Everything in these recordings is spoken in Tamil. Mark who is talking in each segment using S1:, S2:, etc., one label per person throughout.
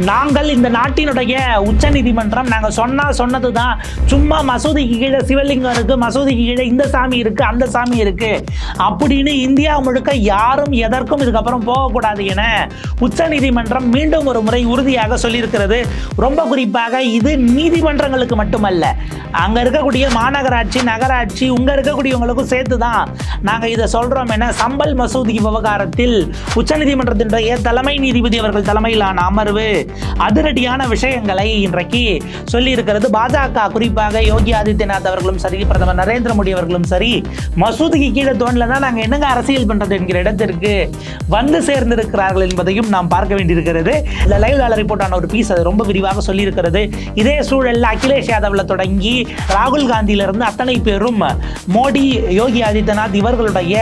S1: நாங்கள் இந்த நாட்டினுடைய உச்ச நீதிமன்றம் நாங்கள் சொன்னால் சொன்னது தான் சும்மா மசூதிக்கு கீழே சிவலிங்கம் இருக்கு மசூதிக்கு கீழே இந்த சாமி இருக்குது அந்த சாமி இருக்கு. அப்படின்னு இந்தியா முழுக்க யாரும் எதற்கும் இதுக்கப்புறம் போகக்கூடாது என உச்ச நீதிமன்றம் மீண்டும் ஒரு முறை உறுதியாக சொல்லியிருக்கிறது. ரொம்ப குறிப்பாக இது நீதிமன்றங்களுக்கு மட்டுமல்ல. அங்கே இருக்கக்கூடிய மாநகராட்சி நகராட்சி உங்கள் இருக்கக்கூடியவங்களுக்கும் சேர்த்து தான் நாங்கள் இதை சொல்கிறோம் என சம்பல் மசூதி விவகாரத்தில் உச்சநீதிமன்றத்தினுடைய தலைமை நீதிபதி அவர்கள் தலைமையிலான அமர்வு அதிரடியான விஷயங்களை இன்றைக்கு சொல்லியிருக்கிறது. பாஜக குறிப்பாக யோகி ஆதித்யநாத் அவர்களும் சரி பிரதமர் நரேந்திர மோடி அவர்களும் சரி மசூதிக்கு கீழே தோணலன்னா நாங்கள் என்னங்க அரசியல் பண்றது என்கிற இடத்திற்கு வந்து சேர்ந்திருக்கிறார்கள் என்பதையும் நாம் பார்க்க வேண்டியிருக்கிறது. இந்த லைவ் டாலர் ரிப்போர்ட்டான ஒரு பீஸ் அது ரொம்ப விரிவாக சொல்லியிருக்கிறது. இதே சூழல்ல அகிலேஷ் யாதவ்ல தொடங்கி ராகுல் காந்தியிலிருந்து அத்தனை பேரும் மோடி யோகி ஆதித்யநாத் இவர்களுடைய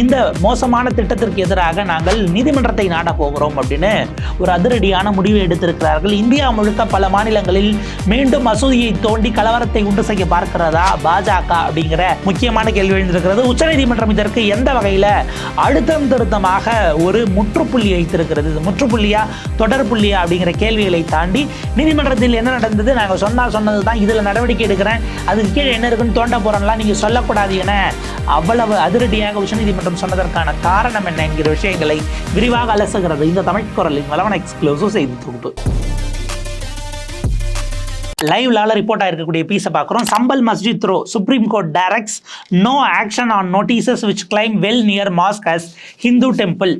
S1: இந்த மோசமான திட்டத்திற்கு எதிராக நாங்கள் நீதிமன்றத்தை நாட போகிறோம் அப்படின்னு ஒரு அதிரடியான முடிவை எடுத்திருக்கிறார்கள். இந்தியா முழுக்க பல மாநிலங்களில் மீண்டும் மசூதியை தோண்டி கலவரத்தை உண்டு செய்ய பார்க்கிறதா பாஜக அப்படிங்கிற முக்கியமான கேள்வி எழுந்திருக்கிறது. உச்சநீதிமன்றம் இதற்கு எந்த வகையில் அழுத்தம் திருத்தமாக ஒரு முற்றுப்புள்ளி வைத்திருக்கிறது? இது முற்றுப்புள்ளியா தொடர்புள்ளியா அப்படிங்கிற கேள்விகளை தாண்டி நீதிமன்றத்தில் என்ன நடந்தது? நாங்கள் சொன்னா சொன்னது தான் இதில் நடவடிக்கை எடுக்கிறேன். அதுக்கு கீழே என்ன இருக்குன்னு தோண்ட போகிறோம்லாம் நீங்கள் சொல்லக்கூடாது என அவ்வளவு அதிரடியாக உச்சநீதிமன்றம் சொன்னதற்கான காரணம் என்ன என்கிற விஷயங்களை விரிவாக அலசுகிறது இந்த தமிழ் குரலின் வளவன எக்ஸ்க்ளூசிவ் செய்தி தொகுப்பு. லைவ்லால ரிப்போர்ட் ஆயிருக்கக்கூடிய பீஸை பார்க்குறோம் Sambhal Masjid row Supreme Court directs no action on notices which claim well near mosque as Hindu temple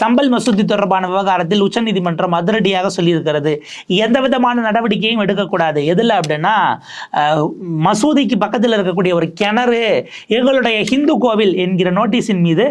S1: Sambhal மசூதி தொடர்பான விவகாரத்தில் உச்சநீதிமன்றம் அதிரடியாக சொல்லியிருக்கிறது. எந்த விதமான நடவடிக்கையும் எடுக்கக்கூடாது. எதில் அப்படின்னா மசூதிக்கு பக்கத்தில் இருக்கக்கூடிய ஒரு கிணறு எங்களுடைய ஹிந்து கோவில் என்கிற நோட்டீஸின் மீது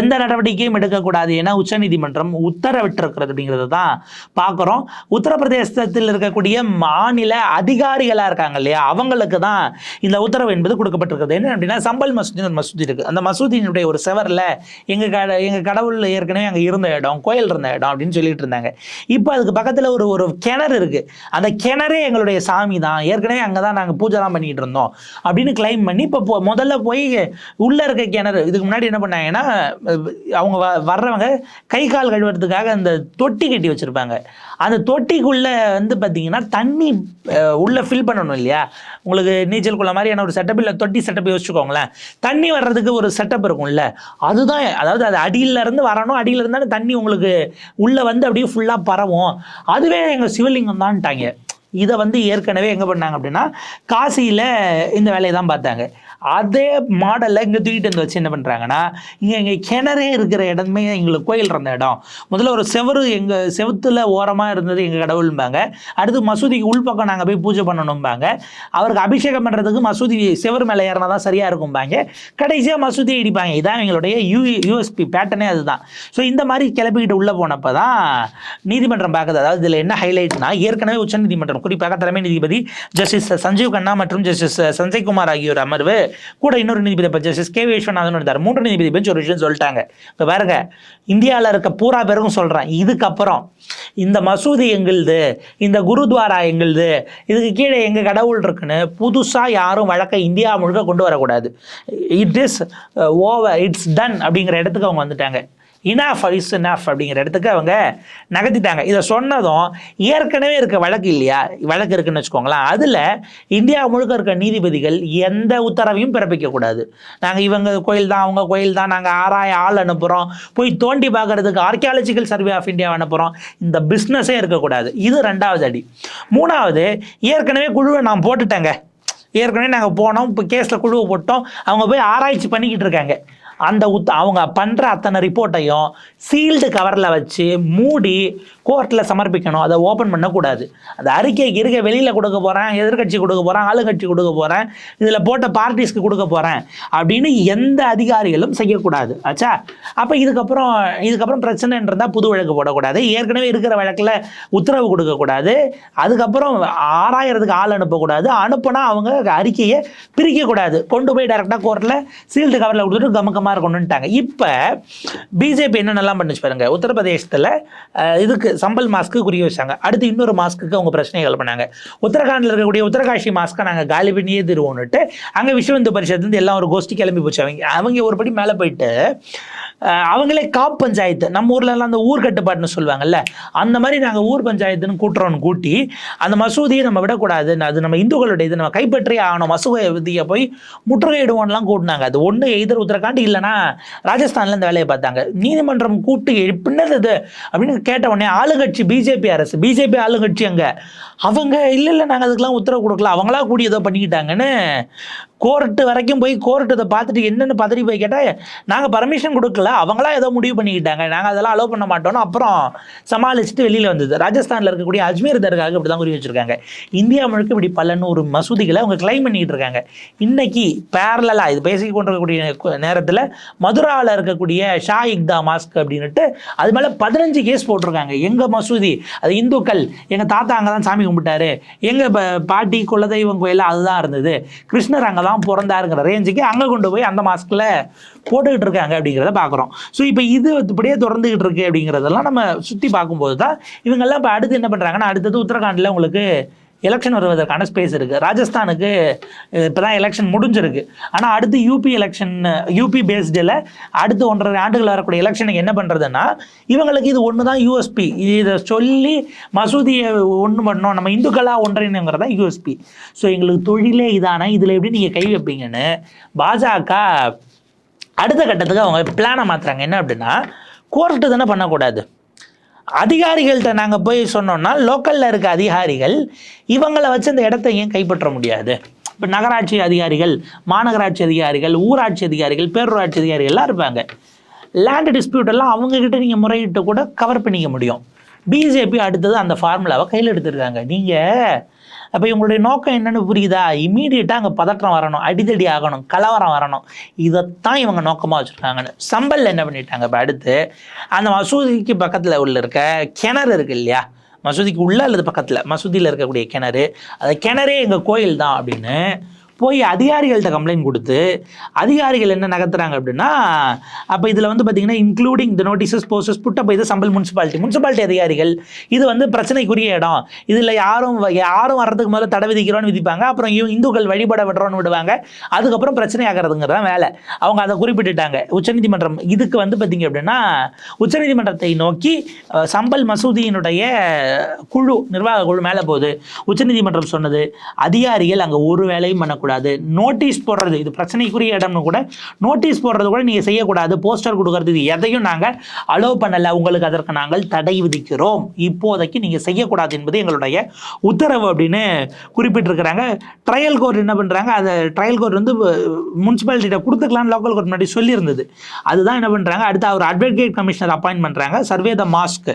S1: எந்த நடவடிக்கையும் எடுக்கக்கூடாது என உச்சநீதிமன்றம் உத்தரவிட்டிருக்கிறது அப்படிங்கிறது தான் பார்க்குறோம் உத்தரப்பிரதேசத்தில் இருக்கக்கூடிய மாநில அதிகாரிகளாக இருக்காங்க இல்லையா? அவங்களுக்கு தான் இந்த உத்தரவு என்பது கொடுக்கப்பட்டிருக்கிறது. என்ன அப்படின்னா சம்பல் மசூதி ஒரு மசூதி இருக்குது அந்த மசூதியினுடைய ஒரு செவரில் எங்கள் கட எங்கள் கடவுள் ஏற்கனவே அங்கே இருந்த இடம் கோயில் இருந்த இடம் அப்படின்னு சொல்லிட்டு இருந்தாங்க. இப்போ அதுக்கு பக்கத்தில் ஒரு ஒரு கிணறு இருக்குது அந்த கிணறே எங்களுடைய சாமி தான். ஏற்கனவே அங்கே தான் நாங்கள் பூஜைலாம் பண்ணிட்டு இருந்தோம் அப்படின்னு கிளைம் பண்ணி இப்போ முதல்ல போய் உள்ளே இருக்க கிணறு இதுக்கு முன்னாடி என்ன பண்ணாங்கன்னா அவங்க வ- வர்றவங்க கை கால் கழுவுறதுக்காக அந்த தொட்டி கட்டி வச்சுருப்பாங்க. அந்த தொட்டிக்குள்ளே வந்து பார்த்திங்கன்னா தண்ணி உள்ளே ஃபில் பண்ணணும் இல்லையா? உங்களுக்கு நீச்சல் குள்ள மாதிரியான ஒரு செட்டப் இல்லை தொட்டி செட்டப் யோசிச்சுக்கோங்களேன். தண்ணி வர்றதுக்கு ஒரு செட்டப் இருக்கும்ல. அதுதான் அதாவது அது அடியிலேருந்து வரணும் அடியில இருந்தாலும் தண்ணி உங்களுக்கு உள்ளே வந்து அப்படியே ஃபுல்லாக பரவும். அதுவே எங்கள் சிவலிங்கம் தான்ட்டாங்க இதை வந்து ஏற்கனவே எங்கே பண்ணாங்க அப்படின்னா காசியில் இந்த வேலையை தான் பார்த்தாங்க. அதே மாடலை இங்கே தூக்கிட்டு வந்து வச்சு என்ன பண்ணுறாங்கன்னா இங்கே இங்கே கிணறே இருக்கிற இடமே எங்களுக்கு கோயில் இருந்த இடம். முதல்ல ஒரு செவரு எங்கள் செவுத்துல ஓரமாக இருந்தது எங்கள் கடவுள்பாங்க அடுத்து மசூதிக்கு உள்பக்கம் நாங்கள் போய் பூஜை பண்ணணும்பாங்க. அவருக்கு அபிஷேகம் பண்ணுறதுக்கு மசூதி செவரு மேலே ஏறினா தான் சரியாக இருக்கும்பாங்க. கடைசியாக மசூதியை இடிப்பாங்க. இதான் எங்களுடைய யூ யூஎஸ்பி பேட்டர்னே அதுதான். ஸோ இந்த மாதிரி கிளப்பிக்கிட்டு உள்ளே போனப்போ தான் நீதிமன்றம் பார்க்குது. அதாவது இதில் என்ன ஹைலைட்னா ஏற்கனவே உச்சநீதிமன்றம் குறிப்பாக தலைமை நீதிபதி ஜஸ்டிஸ் சஞ்சீவ் கண்ணா மற்றும் ஜஸ்டிஸ் சஞ்சய் குமார் ஆகியோர் அமர்வு கூட இன்னொரு நீதிபதி இப்ப ஜஸ்டிஸ் கே விஸ்வநாதன் இருந்தார். மூன்று நீதிபதி பெஞ்ச் ஒரு விஷயம் சொல்லிட்டாங்க. இப்போ பாருங்க இந்தியாவில் இருக்க பூரா பேருக்கும் சொல்கிறேன் இதுக்கப்புறம் இந்த மசூதி எங்களுது? இந்த குருத்வாரா எங்களுது? இதுக்கு கீழே எங்கள் கடவுள் இருக்குன்னு புதுசாக யாரும் வழக்கை இந்தியா முழுக்க கொண்டு வரக்கூடாது. It is over it's done அப்படிங்கிற இடத்துக்கு அவங்க வந்துட்டாங்க. இனாஃப் இஸ் இனாஃப் அப்படிங்கிற இடத்துக்கு அவங்க நகர்த்திட்டாங்க. இதை சொன்னதும் ஏற்கனவே இருக்க வழக்கு இல்லையா? வழக்கு இருக்குன்னு வச்சுக்கோங்களேன். அதில் இந்தியா முழுக்க இருக்க நீதிபதிகள் எந்த உத்தரவையும் பிறப்பிக்கக்கூடாது. நாங்கள் இவங்க கோயில் தான் அவங்க கோயில் தான் நாங்கள் ஆராய ஆள் அனுப்புகிறோம் போய் தோண்டி பார்க்கறதுக்கு ஆர்கியாலஜிக்கல் சர்வே ஆஃப் இந்தியா அனுப்புகிறோம் இந்த பிஸ்னஸே இருக்கக்கூடாது. இது ரெண்டாவது அடி. மூணாவது ஏற்கனவே குழுவை நான் போட்டுட்டேங்க. ஏற்கனவே நாங்கள் போனோம் இப்போ கேஸில் குழுவை போட்டோம். அவங்க போய் ஆராய்ச்சி பண்ணிக்கிட்டு இருக்காங்க. அந்த உத் அவங்க பண்ணுற அத்தனை ரிப்போர்ட்டையும் சீல்டு கவரில் வச்சு மூடி கோர்ட்டில் சமர்ப்பிக்கணும். அதை ஓப்பன் பண்ணக்கூடாது. அந்த அறிக்கைக்கு இருக்க வெளியில் கொடுக்க போகிறேன் எதிர்க்கட்சி கொடுக்க போகிறேன் ஆளுங்கட்சி கொடுக்க போகிறேன் இதில் போட்ட பார்ட்டிஸ்க்கு கொடுக்க போகிறேன் அப்படின்னு எந்த அதிகாரிகளும் செய்யக்கூடாது. ஆச்சா? அப்போ இதுக்கப்புறம் இதுக்கப்புறம் பிரச்சனைன்னு புது வழக்கு போடக்கூடாது. ஏற்கனவே இருக்கிற வழக்கில் உத்தரவு கொடுக்கக்கூடாது. அதுக்கப்புறம் ஆறாயிரத்துக்கு ஆள் அனுப்பக்கூடாது. அனுப்புனா அவங்க அறிக்கையை பிரிக்கக்கூடாது. கொண்டு போய் டேரெக்டாக கோர்ட்டில் சீல்டு கவரில் கொடுத்துட்டு கமக்கமாக இருக்கணும்ட்டாங்க இப்போ பிஜேபி என்னென்னலாம் பண்ணுச்சு பாருங்க. உத்தரப்பிரதேசத்தில் இதுக்கு சம்பல் மாஸ்க்கு குறி வச்சாங்க. அடுத்து இன்னொரு மாஸ்க்கு அவங்க பிரச்சனைகள் பண்ணாங்க. உத்தரகாண்டில் இருக்கக்கூடிய உத்தரகாஷி மாஸ்க்கை நாங்கள் காலி பண்ணியே தருவோம்னுட்டு அங்கே விஸ்வ இந்து எல்லாம் ஒரு கோஷ்டி கிளம்பி போச்சு. அவங்க அவங்க ஒரு படி மேலே போயிட்டு அவங்களே காப் பஞ்சாயத்து. நம்ம ஊர்ல எல்லாம் அந்த ஊர் கட்டுப்பாடுன்னு சொல்லுவாங்கல்ல அந்த மாதிரி நாங்கள் ஊர் பஞ்சாயத்துன்னு கூட்டுறோன்னு கூட்டி அந்த மசூதியை நம்ம விடக்கூடாது அது நம்ம இந்துக்களுடைய இது நம்ம கைப்பற்றி ஆகணும். மசூதியை போய் முற்றுகையிடுவோம்லாம் கூட்டினாங்க. அது ஒன்று எய்தர் உத்தரகாண்ட் என்னன்னா ராஜஸ்தான்ல இந்த வேலையை பார்த்தாங்க. நீதிமன்றம் கூட்டு பின்னது இது அப்படின்னு கேட்ட உடனே ஆளுங்கட்சி பிஜேபி அரசு பிஜேபி ஆளுங்கட்சி அங்கே. அவங்க இல்லை இல்லை நாங்கள் அதுக்கெல்லாம் உத்தரவு கொடுக்கல. அவங்களா கூடி ஏதோ பண்ணிக்கிட்டாங்கன்னு கோர்ட்டு வரைக்கும் போய் கோர்ட்டு இதை பார்த்துட்டு என்னென்னு பதறி போய் கேட்டால் நாங்கள் பர்மிஷன் கொடுக்கல. அவங்களாம் ஏதோ முடிவு பண்ணிக்கிட்டாங்க. நாங்கள் அதெல்லாம் அலோவ் பண்ண மாட்டோம்னு அப்புறம் சமாளிச்சுட்டு வெளியில் வந்தது. ராஜஸ்தானில் இருக்கக்கூடிய அஜ்மீர் தர்காவுக்கு இப்படி தான் குறி வச்சுருக்காங்க. இந்தியா முழுக்க இப்படி பல நூறு மசூதிகளை அவங்க கிளைம் பண்ணிக்கிட்டு இருக்காங்க. இன்னைக்கு பேரலாக இது பேசிக் கொண்டிருக்கக்கூடிய நேரத்தில் மதுராவில் இருக்கக்கூடிய ஷா இக்தா மாஸ்க் அப்படின்னுட்டு அது மேலே பதினஞ்சு கேஸ் போட்டிருக்காங்க. எங்கள் மசூதி அது இந்துக்கள் எங்கள் தாத்தா அங்கே தான் சாமி கும்பிட்டாரு. எங்கள் பாட்டி குலதெய்வம் கோயில் அதுதான் இருந்தது. கிருஷ்ணர் அங்கே தான் பிறந்தாருங்கிற ரேஞ்சுக்கு அங்கே கொண்டு போய் அந்த மாஸ்கில் போட்டுக்கிட்டு இருக்காங்க அப்படிங்கிறத பார்க்குறோம் ஸோ இப்போ இது இப்படியே தொடர்ந்துகிட்டு இருக்கு அப்படிங்கிறதெல்லாம் நம்ம சுற்றி பார்க்கும்போது தான் இவங்கெல்லாம் இப்போ அடுத்து என்ன பண்ணுறாங்கன்னா அடுத்தது உத்தரகாண்டில் உங்களுக்கு எலெக்ஷன் வருவதற்கான ஸ்பேஸ் இருக்குது ராஜஸ்தானுக்கு இப்போ தான் எலெக்ஷன் முடிஞ்சிருக்கு. ஆனால் அடுத்து யூபி எலெக்ஷன் யூபி பேஸ்டில் அடுத்து ஒன்றரை ஆண்டுகள் வரக்கூடிய எலெக்ஷனுக்கு என்ன பண்ணுறதுன்னா இவங்களுக்கு இது ஒன்று தான் யூஎஸ்பி இதை சொல்லி மசூதியை ஒன்று பண்ணோம். நம்ம இந்துக்களாக ஒன்றிணைங்கிறது தான் யூஎஸ்பி ஸோ எங்களுக்கு தொழிலே இதானா. இதில் எப்படி நீங்கள் கை வைப்பீங்கன்னு பாஜக அடுத்த கட்டத்துக்கு அவங்க பிளானை மாற்றுறாங்க என்ன அப்படின்னா கோர்ட்டு தானே பண்ணக்கூடாது. அதிகாரிகள்கிட்ட நாங்கள் போய் சொன்னோம்னா லோக்கலில் இருக்க அதிகாரிகள் இவங்களை வச்சு இந்த இடத்த ஏன் கைப்பற்ற முடியாது? இப்போ நகராட்சி அதிகாரிகள் மாநகராட்சி அதிகாரிகள் ஊராட்சி அதிகாரிகள் பேரூராட்சி அதிகாரிகள்லாம் இருப்பாங்க. லேண்டு டிஸ்பியூட் எல்லாம் அவங்கக்கிட்ட நீங்கள் முறையிட்டு கூட கவர் பண்ணிக்க முடியும். பிஜேபி அடுத்தது அந்த ஃபார்முலாவை கையில் எடுத்துருக்காங்க. நீங்கள் அப்போ இவங்களுடைய நோக்கம் என்னென்னு புரியுதா? இம்மீடியட்டாக அங்கே பதற்றம் வரணும் அடிதடி ஆகணும் கலவரம் வரணும். இதைத்தான் இவங்க நோக்கமாக வச்சுருக்காங்கன்னு. சம்பல் என்ன பண்ணிட்டாங்க? இப்போ அடுத்து அந்த மசூதிக்கு பக்கத்தில் உள்ள இருக்க கிணறு இருக்குது இல்லையா? மசூதிக்கு உள்ள அல்லது பக்கத்தில் மசூதியில் இருக்கக்கூடிய கிணறு. அந்த கிணறே எங்கள் கோயில் தான் அப்படின்னு போய் அதிகாரிகள்கிட்ட கம்ப்ளைண்ட் கொடுத்து அதிகாரிகள் என்ன நகர்த்துறாங்க அப்படின்னா அப்போ இதில் வந்து பார்த்தீங்கன்னா including the notices posts put அப்போ இது சம்பல் முனிசிபாலிட்டி முனிசிபாலிட்டி அதிகாரிகள் இது வந்து பிரச்சனைக்குரிய இடம். இதில் யாரும் வ- யாரும் வர்றதுக்கு முதல்ல தடை விதிக்கிறோன்னு விதிப்பாங்க. அப்புறம் இவங்க இந்துக்கள் வழிபட விடுறோன்னு விடுவாங்க. அதுக்கப்புறம் பிரச்சனை ஆகிறதுங்கிறது தான் வேலை. அவங்க அதை குறிப்பிட்டுட்டாங்க. உச்சநீதிமன்றம் இதுக்கு வந்து பார்த்தீங்க அப்படின்னா உச்சநீதிமன்றத்தை நோக்கி சம்பல் மசூதியினுடைய குழு நிர்வாக குழு மேலே போகுது. உச்சநீதிமன்றம் சொன்னது அதிகாரிகள் அங்கே ஒரு வேலையும் செய்யக்கூடாது. நோட்டீஸ் போடுறது இது பிரச்சனைக்குரிய இடம்னு கூட நோட்டீஸ் போடுறது கூட நீங்கள் செய்யக்கூடாது. போஸ்டர் கொடுக்கறது இது எதையும் நாங்கள் அலோவ் பண்ணலை. உங்களுக்கு அதற்கு நாங்கள் தடை விதிக்கிறோம். இப்போதைக்கு நீங்கள் செய்யக்கூடாது என்பது எங்களுடைய உத்தரவு அப்படின்னு குறிப்பிட்டிருக்கிறாங்க. ட்ரையல் கோர்ட் என்ன பண்ணுறாங்க அதை ட்ரையல் கோர்ட் வந்து முனிசிபாலிட்டியிட்ட கொடுத்துக்கலாம்னு லோக்கல் கோர்ட் முன்னாடி சொல்லியிருந்தது. அதுதான் என்ன பண்ணுறாங்க அடுத்து அவர் அட்வொகேட் கமிஷனர் அப்பாயின்ட் பண்ணுறாங்க சர்வே த மாஸ்க்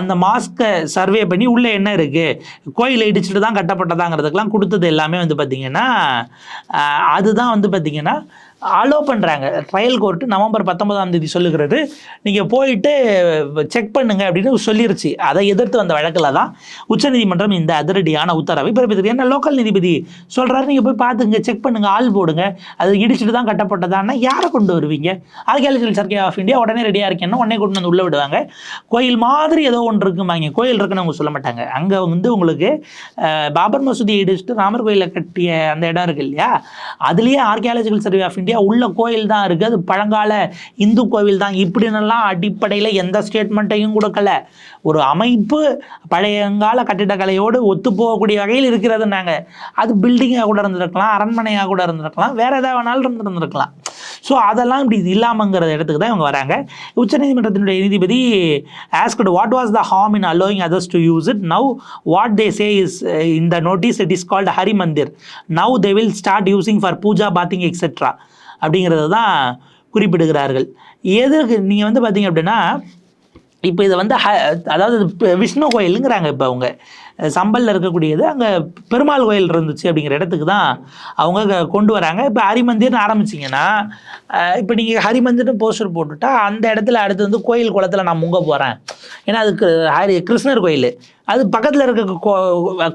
S1: அந்த மாஸ்க்கை சர்வே பண்ணி உள்ளே என்ன இருக்குது கோயில் இடிச்சிட்டு தான் கட்டப்பட்டதாங்கிறதுக்கெல்லாம் கொடுத்தது எல்லாமே வந்து பார்த்திங்கன்னா அதுதான் வந்து பார்த்திங்கன்னா அலோ பண்ணுறாங்க ட்ரையல் கோர்ட்டு நவம்பர் பத்தொன்பதாம் தேதி சொல்லுகிறது. நீங்கள் போயிட்டு செக் பண்ணுங்க அப்படின்னு சொல்லிருச்சு. அதை எதிர்த்து வந்த வழக்கில் தான் உச்சநீதிமன்றம் இந்த அதிரடியான உத்தரவை பிறப்பித்தது. என்ன லோக்கல் நீதிபதி சொல்கிறாரு நீங்கள் போய் பார்த்துங்க செக் பண்ணுங்கள் ஆள் போடுங்க. அது இடிச்சிட்டு தான் கட்டப்பட்டதான்னா யாரை கொண்டு வருவீங்க? ஆர்கியாலஜிக்கல் சர்க்கே ஆஃப் இந்தியா உடனே ரெடியாக இருக்கேன்னா உடனே கொண்டு வந்து உள்ளே விடுவாங்க. கோயில் மாதிரி ஏதோ ஒன்று இருக்குமாங்க கோயில் இருக்குன்னு அவங்க சொல்ல மாட்டாங்க. அங்கே வந்து உங்களுக்கு பாபர் மசூதி இடிச்சிட்டு ராமர் கோயிலை கட்டிய அந்த இடம் இருக்கு இல்லையா? அதுலேயே ஆர்கியாலஜிக்கல் சர்வே ஆஃப் இந்தியா உள்ள கோயில் தான் இருக்குது அது பழங்கால இந்து கோவில் தான். இப்படின்னெல்லாம் அடிப்படையில் எந்த ஸ்டேட்மெண்ட்டையும் கொடுக்கல. ஒரு அமைப்பு பழையங்கால கட்டிடக்கலையோடு ஒத்து போகக்கூடிய வகையில் இருக்கிறது நாங்கள் அது பில்டிங்காக கூட இருந்திருக்கலாம் அரண்மனையாக கூட இருந்திருக்கலாம் வேற ஏதாவது வேணாலும் இருந்திருந்திருக்கலாம். ஸோ அதெல்லாம் இப்படி இது இல்லாமங்கிற இடத்துக்கு தான் இவங்க வராங்க. உச்சநீதிமன்றத்தினுடைய நீதிபதி asked what was the harm in allowing others to use it now what they say is இந்த notice it is called Hari Mandir now they will start using for puja bathing etcetera அப்படிங்கிறத தான் குறிப்பிடுகிறார்கள். எதற்கு நீங்கள் வந்து பார்த்தீங்க அப்படின்னா இப்போ இதை வந்து ஹ- அதாவது விஷ்ணு கோயிலுங்கிறாங்க இப்போ அவங்க. சம்பலில் இருக்கக்கூடியது அங்கே பெருமாள் கோயில் இருந்துச்சு அப்படிங்கிற இடத்துக்கு தான் அவங்க க- கொண்டு வராங்க. இப்போ ஹரிமந்திர்னு ஆரம்பிச்சிங்கன்னா இப்போ நீங்கள் ஹரிமந்திர்னு போஸ்டர் போட்டுட்டா அந்த இடத்துல அடுத்து வந்து கோயில் குளத்தில் நான் முங்க போகிறேன் ஏன்னா அதுக்கு ஹரி கிருஷ்ணர் கோயில். அது பக்கத்தில் இருக்க கோ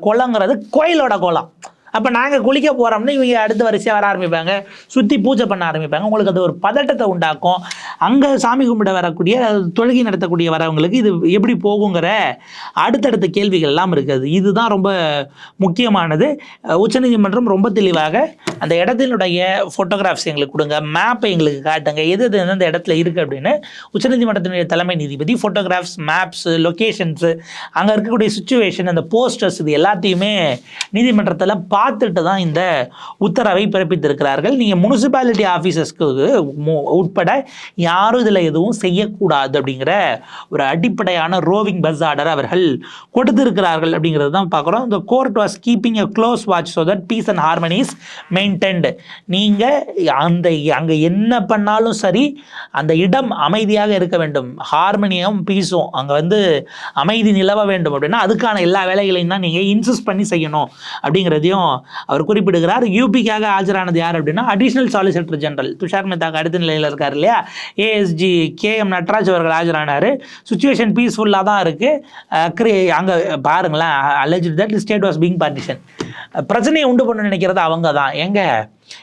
S1: குளங்கிறது கோயிலோட குளம் அப்போ நாங்கள் குளிக்க போகிறோம்னு இவங்க அடுத்த வரிசையாக வர ஆரம்பிப்பாங்க. சுற்றி பூஜை பண்ண ஆரம்பிப்பாங்க. உங்களுக்கு அது ஒரு பதட்டத்தை உண்டாக்கும். அங்கே சாமி கும்பிட வரக்கூடிய தொழுகை நடத்தக்கூடிய வரவங்களுக்கு இது எப்படி போகுங்கிற அடுத்தடுத்த கேள்விகள் எல்லாம் இருக்குது. இதுதான் ரொம்ப முக்கியமானது. உச்சநீதிமன்றம் ரொம்ப தெளிவாக அந்த இடத்தினுடைய ஃபோட்டோகிராஃப்ஸ் எங்களுக்கு கொடுங்க. மேப்பை எங்களுக்கு காட்டுங்க. எது எது எந்தெந்த இடத்துல இருக்குது அப்படின்னு. உச்சநீதிமன்றத்தினுடைய தலைமை நீதிபதி ஃபோட்டோகிராஃப்ஸ் மேப்ஸு லொக்கேஷன்ஸு அங்கே இருக்கக்கூடிய சுச்சுவேஷன் அந்த போஸ்டர்ஸ் இது எல்லாத்தையுமே நீதிமன்றத்தில் பா பார்த்துட்டு தான் இந்த உத்தரவை பிறப்பித்திருக்கிறார்கள். நீங்கள் முனிசிபாலிட்டி ஆஃபீஸர்ஸ்க்கு உட்பட யாரும் இதில் எதுவும் செய்யக்கூடாது அப்படிங்கிற ஒரு அடிப்படையான ரோவிங் பஸ் ஆர்டர் அவர்கள் கொடுத்திருக்கிறார்கள் அப்படிங்கிறது தான் பார்க்குறோம். இந்த court was keeping a close watch so that peace and harmony is maintained நீங்கள் அந்த அங்கே என்ன பண்ணாலும் சரி அந்த இடம் அமைதியாக இருக்க வேண்டும். ஹார்மோனியம் பீஸும் அங்கே வந்து அமைதி நிலவ வேண்டும் அப்படின்னா அதுக்கான எல்லா வேலைகளையும் தான் நீங்கள் இன்சிஸ்ட் பண்ணி செய்யணும் அப்படிங்கிறதையும் அவர் குறிப்பிடுகிறார் யூபிக்காக ஆஜரானது யார் அப்படின்னா அடிஷனல் சாலிசிட்டர் ஜெனரல் துஷார் மேத்தாக்கு அடுத்த நிலையில் இருக்கார் இல்லையா? ஏஎஸ்ஜி கே எம் நட்ராஜ் அவர்கள் ஆஜரானார். சுச்சுவேஷன் பீஸ்ஃபுல்லாக தான் இருக்குது அங்கே பாருங்களேன் allege that state was being partition பிரச்சனையை உண்டு பண்ண நினைக்கிறது அவங்க தான். எங்கே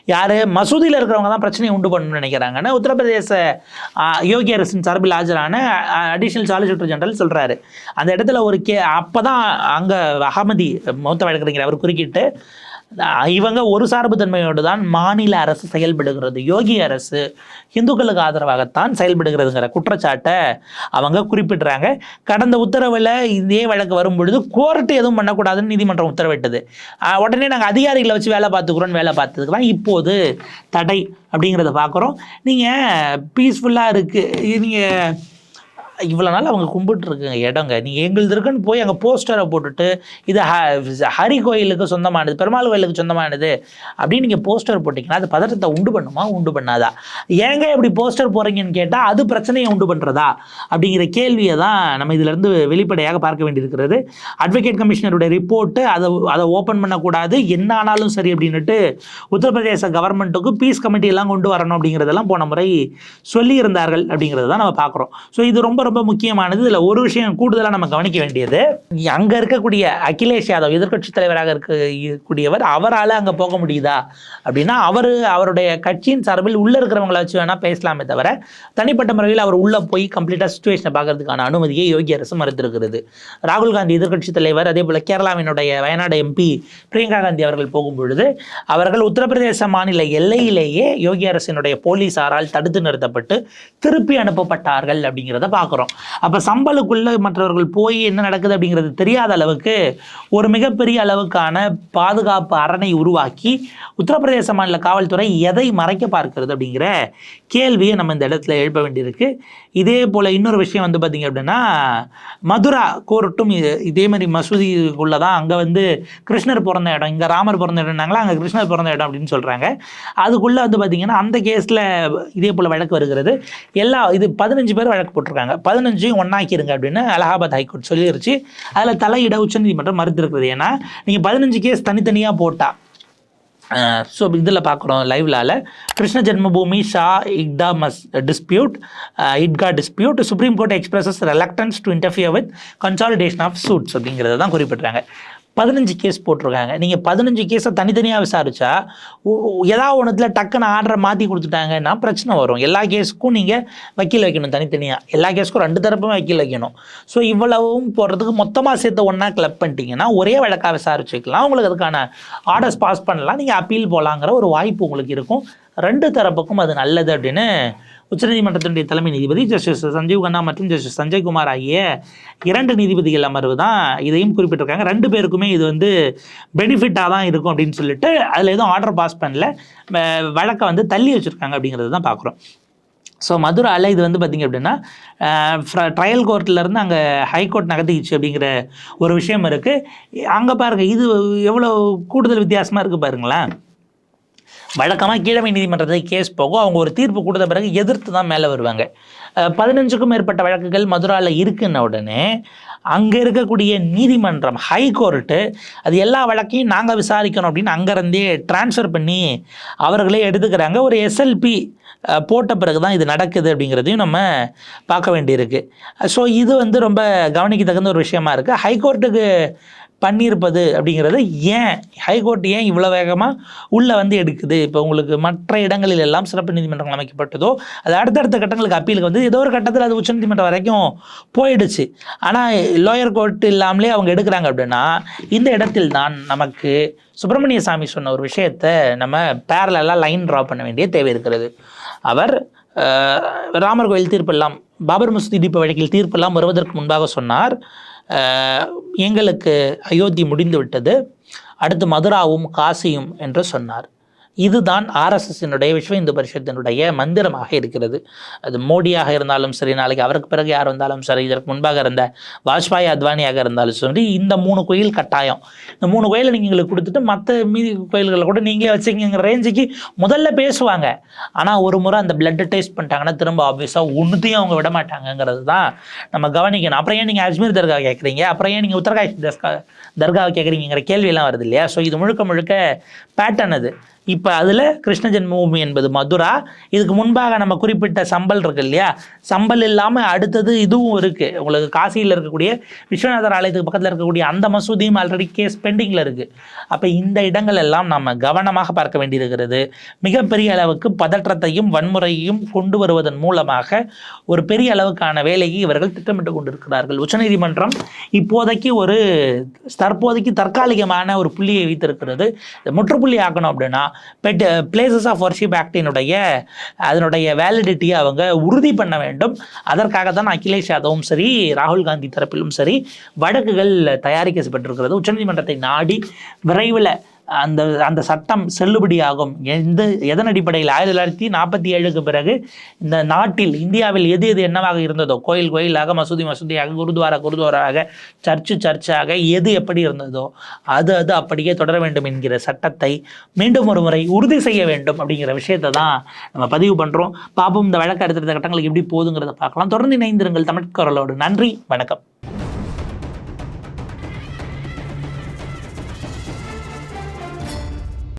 S1: யார்? மசூதியில் இருக்கிறவங்க தான் பிரச்சனையை உண்டு பண்ணணும்னு நினைக்கிறாங்கன்னு உத்தரப்பிரதேச யோகி அரசின் சார்பில் ஆஜரான அடிஷனல் சாலிசிட்டர் ஜெனரல் சொல்கிறாரு அந்த இடத்துல ஒரு கே அப்போ தான் அங்கே அகமதி மூத்த வழக்கறிஞர் அவர் குறுக்கிட்டு இவங்க ஒரு சார்பு தன்மையோடு தான் மாநில அரசு செயல்படுகிறது. யோகி அரசு இந்துக்களுக்கு ஆதரவாகத்தான் செயல்படுகிறதுங்கிற குற்றச்சாட்டை அவங்க குறிப்பிடுறாங்க. கடந்த உத்தரவில் இதே வழக்கு வரும் பொழுது கோர்ட்டு எதுவும் பண்ணக்கூடாதுன்னு நீதிமன்றம் உத்தரவிட்டது. உடனே நாங்கள் அதிகாரிகளை வச்சு வேலை பார்த்துக்குறோன்னு வேலை பார்த்ததுக்கு இப்போது தடை அப்படிங்கிறத பார்க்குறோம். நீங்கள் பீஸ்ஃபுல்லாக இருக்குது நீங்கள் இவ்வளோ நாள் அவங்க கும்பிட்டுருக்குங்க இடங்க. நீங்கள் எங்களுது இருக்குன்னு போய் அங்கே போஸ்டரை போட்டுட்டு இது ஹ- ஹரி கோயிலுக்கு சொந்தமானது பெருமாள் கோயிலுக்கு சொந்தமானது அப்படின்னு நீங்கள் போஸ்டர் போட்டிங்கன்னா அது பதட்டத்தை உண்டு பண்ணுமா உண்டு பண்ணாதா? ஏங்க இப்படி போஸ்டர் போகிறீங்கன்னு கேட்டால் அது பிரச்சனையை உண்டு பண்ணுறதா அப்படிங்கிற கேள்வியை தான் நம்ம இதிலேருந்து வெளிப்படையாக பார்க்க வேண்டியிருக்கிறது. அட்வொகேட் கமிஷனருடைய ரிப்போர்ட்டு அதை அதை ஓப்பன் பண்ணக்கூடாது. என்ன ஆனாலும் சரி அப்படின்னுட்டு உத்தரப்பிரதேச கவர்மெண்ட்டுக்கு பீஸ் கமிட்டியெல்லாம் கொண்டு வரணும் அப்படிங்கிறதெல்லாம் போன முறை சொல்லியிருந்தார்கள் அப்படிங்கிறத தான் நம்ம பார்க்குறோம். ஸோ இது ரொம்ப ரொம்ப முக்கியமானது. இதில் ஒரு விஷயம் கூடுதலாக நம்ம கவனிக்க வேண்டியது அங்கே இருக்கக்கூடிய அகிலேஷ் யாதவ் எதிர்க்கட்சி தலைவராக இருக்கக்கூடியவர் அவரால் அங்கே போக முடியுதா? அப்படின்னா அவர் அவருடைய கட்சியின் சார்பில் உள்ளே இருக்கிறவங்களை வச்சு வேணால் பேசலாமே தவிர தனிப்பட்ட முறையில் அவர் உள்ளே போய் கம்ப்ளீட்டாக சுச்சுவேஷனை பார்க்கறதுக்கான அனுமதியை யோகி அரசு மறுத்திருக்கிறது. ராகுல் காந்தி எதிர்கட்சித் தலைவர் அதே போல் கேரளாவினுடைய வயநாடு எம்பி பிரியங்கா காந்தி அவர்கள் போகும் பொழுது அவர்கள் உத்தரப்பிரதேச மாநில எல்லையிலேயே யோகி அரசினுடைய போலீசாரால் தடுத்து நிறுத்தப்பட்டு திருப்பி அனுப்பப்பட்டார்கள் அப்படிங்கிறத பார்க்குறோம். அப்போ சம்பளுக்குள்ள மற்றவர்கள் போய் என்ன நடக்குது அப்படிங்கிறது தெரியாத அளவுக்கு ஒரு மிகப்பெரிய அளவுக்கான பாதுகாப்பு அரணை உருவாக்கி உத்தரப்பிரதேச மாநில காவல்துறை எதை மறைக்க பார்க்கிறது அப்படிங்கிற கேள்வியை நம்ம இந்த இடத்துல எழுப்ப வேண்டியிருக்கு. இதே போல் இன்னொரு விஷயம் வந்து பார்த்திங்க அப்படின்னா மதுரா கோர்ட்டும் இது- இதே மாதிரி மசூதிக்குள்ளே தான் அங்கே வந்து கிருஷ்ணர் பிறந்த இடம் இங்கே ராமர் பிறந்த இடம்னாங்களா அங்கே கிருஷ்ணர் பிறந்த இடம் அப்படின்னு சொல்கிறாங்க அதுக்குள்ளே வந்து பார்த்திங்கன்னா அந்த கேஸில் இதே போல் வழக்கு வருகிறது. எல்லா இது பதினஞ்சு பேர் வழக்கு போட்டிருக்காங்க. பதினஞ்சையும் ஒன்றாக்கிருங்க அப்படின்னு அலகாபாத் ஹைகோர்ட் சொல்லிருச்சு. அதில் தலையிட உச்சநீதிமன்றம் மறுத்திருக்கிறது ஏன்னா நீங்கள் பதினஞ்சு கேஸ் தனித்தனியாக போட்டால் ஸோ இதில் பார்க்குறோம் லைவ்லால் கிருஷ்ண ஜென்மபூமி ஷா இக்டா மஸ் dispute Idgah dispute Supreme Court expresses reluctance to interfere with consolidation of suits அப்படிங்கிறத தான் குறிப்பிட்றாங்க. பதினஞ்சு கேஸ் போட்டிருக்காங்க. நீங்கள் பதினஞ்சு கேஸை தனித்தனியாக விசாரிச்சா ஏதாவது ஒன்றுத்தில் டக்குன்னு ஆர்டரை மாற்றி கொடுத்துட்டாங்கன்னா பிரச்சனை வரும். எல்லா கேஸுக்கும் நீங்கள் வக்கீல் வைக்கணும் தனித்தனியாக எல்லா கேஸுக்கும் ரெண்டு தரப்புமே வக்கீல் வைக்கணும். ஸோ இவ்வளவும் போடுறதுக்கு மொத்தமாக சேர்த்து ஒன்றா கிளப் பண்ணிட்டீங்கன்னா ஒரே வழக்காக விசாரிச்சுக்கலாம். உங்களுக்கு அதுக்கான ஆர்டர்ஸ் பாஸ் பண்ணலாம். நீங்கள் அப்பீல் போகலாங்கிற ஒரு வாய்ப்பு உங்களுக்கு இருக்கும். ரெண்டு தரப்புக்கும் அது நல்லது அப்படின்னு உச்சநீதிமன்றத்தினுடைய தலைமை நீதிபதி ஜஸ்டிஸ் சஞ்சீவ் கண்ணா மற்றும் ஜஸ்டிஸ் சஞ்சய்குமார் ஆகிய இரண்டு நீதிபதிகள் அமர்வு தான் இதையும் குறிப்பிட்டிருக்காங்க. ரெண்டு பேருக்குமே இது வந்து பெனிஃபிட்டாக தான் இருக்கும் அப்படின்னு சொல்லிட்டு அதில் எதுவும் ஆர்டர் பாஸ் பண்ணல. வழக்கை வந்து தள்ளி வச்சுருக்காங்க அப்படிங்கிறது தான் பார்க்குறோம் ஸோ மதுராவில் இது வந்து பார்த்திங்க அப்படின்னா ட்ரையல் கோர்ட்லேருந்து அங்கே ஹைகோர்ட் நகர்த்திக்கிச்சு அப்படிங்கிற ஒரு விஷயம் இருக்குது அங்கே பாருங்கள் இது எவ்வளோ கூடுதல் வித்தியாசமாக இருக்குது பாருங்களேன். வழக்கமாக கீழமை நீதிமன்றத்தை கேஸ் போகும். அவங்க ஒரு தீர்ப்பு கொடுத்த பிறகு எதிர்த்து தான் மேலே வருவாங்க. பதினஞ்சுக்கும் மேற்பட்ட வழக்குகள் மதுராவில் இருக்குன்ன உடனே அங்கே இருக்கக்கூடிய நீதிமன்றம் ஹைகோர்ட்டு அது எல்லா வழக்கையும் நாங்கள் விசாரிக்கணும் அப்படின்னு அங்கேருந்தே ட்ரான்ஸ்ஃபர் பண்ணி அவர்களே எடுத்துக்கிறாங்க. ஒரு எஸ்எல்பி போட்ட பிறகு தான் இது நடக்குது அப்படிங்கிறதையும் நம்ம பார்க்க வேண்டியிருக்கு. ஸோ இது வந்து ரொம்ப கவனிக்க தகுந்த ஒரு விஷயமா இருக்குது ஹைகோர்ட்டுக்கு பண்ணியிருப்பது அப்படிங்கிறது ஏன் ஹைகோர்ட் ஏன் இவ்வளோ வேகமாக உள்ளே வந்து எடுக்குது? இப்போ உங்களுக்கு மற்ற இடங்களில் எல்லாம் சிறப்பு நீதிமன்றங்கள் அமைக்கப்பட்டதோ அது அடுத்தடுத்த கட்டங்களுக்கு அப்பீலுக்கு வந்து ஏதோ ஒரு கட்டத்தில் அது உச்சநீதிமன்றம் வரைக்கும் போயிடுச்சு. ஆனால் லோயர் கோர்ட் இல்லாமலே அவங்க எடுக்கிறாங்க அப்படின்னா இந்த இடத்தில் தான் நமக்கு சுப்பிரமணிய சாமி சொன்ன ஒரு விஷயத்தை நம்ம பேரலாக லைன் ட்ரா பண்ண வேண்டிய தேவை இருக்கிறது. அவர் ராமர் கோயில் தீர்ப்பெல்லாம் பாபர் மசூதி இடிப்பு வழக்கில் தீர்ப்பெல்லாம் வருவதற்கு முன்பாக சொன்னார். எங்களுக்கு அயோத்தி முடிந்து விட்டது அடுத்து மதுராவும் காசியும் என்று சொன்னார். இதுதான் ஆர்எஸ்எஸ்னுடைய விஸ்வ இந்து பரிஷத்தினுடைய மந்திரமாக இருக்கிறது. அது மோடியாக இருந்தாலும் சரி நாளைக்கு அவருக்கு பிறகு யார் வந்தாலும் சரி இதற்கு முன்பாக இருந்த வாஜ்பாய் அத்வானியாக இருந்தாலும் சரி இந்த மூணு கோயில் கட்டாயம். இந்த மூணு கோயிலை நீங்கள் எங்களுக்கு கொடுத்துட்டு மற்ற மீதி கோயில்களை கூட நீங்களே வச்சுக்கிங்கிற ரேஞ்சுக்கு முதல்ல பேசுவாங்க. ஆனால் ஒரு முறை அந்த பிளட் டேஸ்ட் பண்ணிட்டாங்கன்னா திரும்ப ஆப்வியஸாக ஒன்றுத்தையும் அவங்க விட மாட்டாங்கங்கிறது தான் நம்ம கவனிக்கணும். அப்புறம் ஏன் நீங்கள் அஜ்மீர் தர்கா கேட்குறீங்க? அப்புறம் ஏன் நீங்கள் உத்தரகாஷ் தர்கா தர்காவை கேட்குறீங்கிற கேள்வியெல்லாம் வருது இல்லையா? ஸோ இது முழுக்க முழுக்க பேட்டர்ன் அது. இப்போ அதில் கிருஷ்ண ஜென்மபூமி என்பது மதுரா. இதுக்கு முன்பாக நம்ம குறிப்பிட்ட சம்பல் இருக்கு இல்லையா? சம்பல் இல்லாமல் அடுத்தது இதுவும் இருக்குது உங்களுக்கு காசியில் இருக்கக்கூடிய விஸ்வநாதர் ஆலயத்துக்கு பக்கத்தில் இருக்கக்கூடிய அந்த மசூதியும் ஆல்ரெடி கேஸ் பெண்டிங்கில் இருக்குது அப்போ இந்த இடங்கள் எல்லாம் நம்ம கவனமாக பார்க்க வேண்டியிருக்கிறது. மிகப்பெரிய அளவுக்கு பதற்றத்தையும் வன்முறையையும் கொண்டு வருவதன் மூலமாக ஒரு பெரிய அளவுக்கான வேலையை இவர்கள் திட்டமிட்டு கொண்டிருக்கிறார்கள். உச்சநீதிமன்றம் இப்போதைக்கு ஒரு தற்போதைக்கு தற்காலிகமான ஒரு புள்ளியை வைத்திருக்கிறது. முற்றுப்புள்ளி ஆக்கணும் அப்படின்னா பெட் பிளேசஸ் ஆஃப் ஒர்ஷிப் ஆக்டினுடைய அதனுடைய வேலிடிட்டியை அவங்க உறுதி பண்ண வேண்டும். அதற்காக தான் அகிலேஷ் யாதவும் சரி ராகுல் காந்தி தரப்பிலும் சரி வழக்குகள் தயாரிக்கப்பட்டிருக்கிறது. உச்சநீதிமன்றத்தை நாடி விரைவில் அந்த அந்த சட்டம் செல்லுபடியாகும். எந்த எதன் அடிப்படையில்? ஆயிரத்தி தொள்ளாயிரத்தி நாற்பத்தி ஏழுக்கு பிறகு இந்த நாட்டில் இந்தியாவில் எது எது என்னவாக இருந்ததோ? கோயில் கோயிலாக மசூதி மசூதியாக குருத்வாரா குருத்வாராக சர்ச்சு சர்ச்சாக எது எப்படி இருந்ததோ அது அது அப்படியே தொடர வேண்டும் என்கிற சட்டத்தை மீண்டும் ஒரு முறை உறுதி செய்ய வேண்டும் அப்படிங்கிற விஷயத்தை தான் நம்ம பதிவு பண்ணுறோம் பாப்போம் இந்த வழக்கு அடுத்தடுத்த கட்டங்களுக்கு எப்படி போகுதுங்கிறத பார்க்கலாம். தொடர்ந்து இணைந்திருங்கள் தமிழ்கரலோடு நன்றி வணக்கம்.